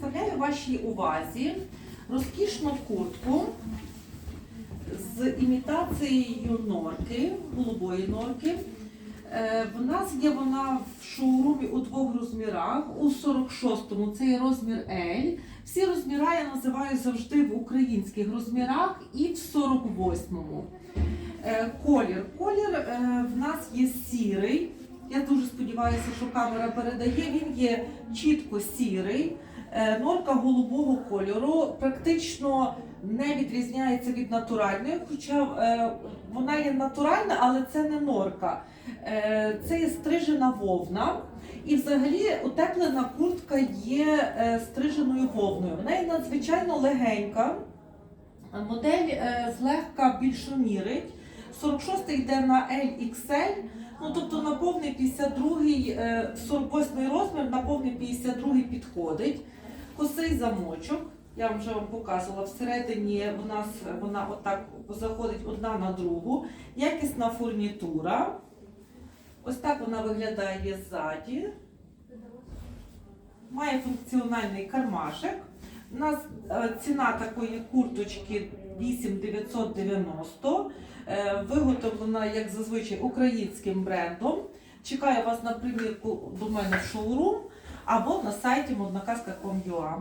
представляю вашій увазі розкішну куртку з імітацією норки, голубої норки. Е, В нас є вона в шоурумі у двох розмірах. У 46-му це є розмір L. Всі розміри я називаю завжди в українських розмірах і в 48-му. Е, Колір. Колір е, в нас є сірий. Я дуже сподіваюся, що камера передає. Він є чітко сірий. Е, Норка голубого кольору практично не відрізняється від натуральної, хоча е, вона є натуральна, але це не норка. Е, Це є стрижена вовна. І взагалі утеплена куртка є стриженою вовною. Вона є надзвичайно легенька. Модель злегка більшомірить. 46 йде на LXL, ну тобто на повний 52, е, 48 розмір, на повний 52 підходить. Косий замочок. Я вже вам показувала, всередині в нас вона отак заходить одна на другу. Якісна фурнітура. Ось так вона виглядає ззаді. Має функціональний кармашек. У нас е, ціна такої курточки 8990. Е, Виготовлена, як зазвичай, українським брендом. Чекаю вас на примірку до мене в шоурум або на сайті modnaказка.com.ua.